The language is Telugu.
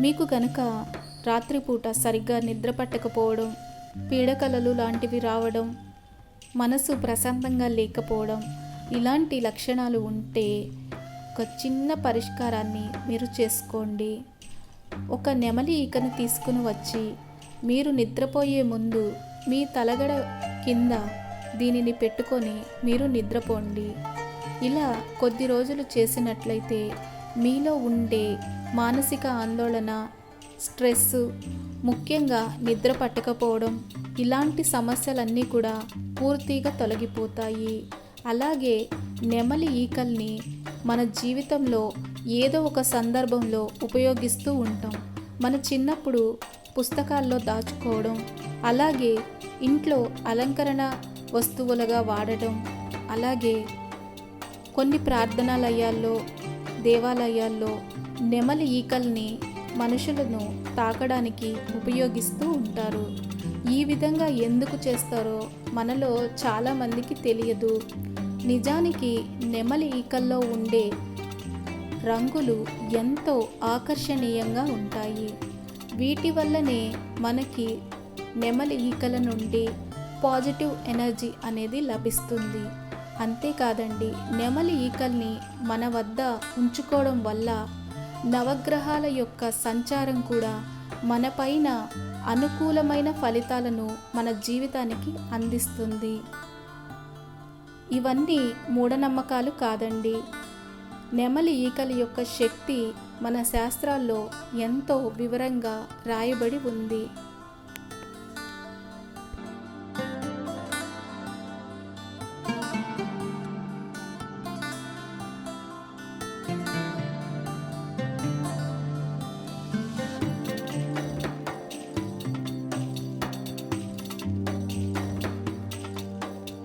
మీకు కనుక రాత్రిపూట సరిగ్గా నిద్ర పట్టకపోవడం పీడకలలు లాంటివి రావడం మనసు ప్రశాంతంగా లేకపోవడం ఇలాంటి లక్షణాలు ఉంటే ఒక చిన్న పరిష్కారాన్ని మీరు చేసుకోండి. ఒక నెమలి ఈకను తీసుకుని వచ్చి మీరు నిద్రపోయే ముందు మీ తలగడ కింద దీనిని పెట్టుకొని మీరు నిద్రపోండి. ఇలా కొద్ది రోజులు చేసినట్లయితే మీలో ఉండే మానసిక ఆందోళన స్ట్రెస్ ముఖ్యంగా నిద్ర పట్టకపోవడం ఇలాంటి సమస్యలన్నీ కూడా పూర్తిగా తొలగిపోతాయి. అలాగే నెమలి ఈకల్ని మన జీవితంలో ఏదో ఒక సందర్భంలో ఉపయోగిస్తూ ఉంటాం. మన చిన్నప్పుడు పుస్తకాల్లో దాచుకోవడం అలాగే ఇంట్లో అలంకరణ వస్తువులుగా వాడటం అలాగే కొన్ని ప్రార్థనాలయాల్లో దేవాలయాల్లో నెమలి ఈకల్ని మనుషులను తాకడానికి ఉపయోగిస్తూ ఉంటారు. ఈ విధంగా ఎందుకు చేస్తారో మనలో చాలామందికి తెలియదు. నిజానికి నెమలి ఈకల్లో ఉండే రంగులు ఎంతో ఆకర్షణీయంగా ఉంటాయి. వీటి వల్లనే మనకి నెమలి ఈకల నుండి పాజిటివ్ ఎనర్జీ అనేది లభిస్తుంది. అంతేకాదండి నెమలి ఈకల్ని మన వద్ద ఉంచుకోవడం వల్ల నవగ్రహాల యొక్క సంచారం కూడా మనపైన అనుకూలమైన ఫలితాలను మన జీవితానికి అందిస్తుంది. ఇవన్నీ మూఢనమ్మకాలు కాదండి. నెమలి ఈకల యొక్క శక్తి మన శాస్త్రాల్లో ఎంతో వివరంగా రాయబడి ఉంది.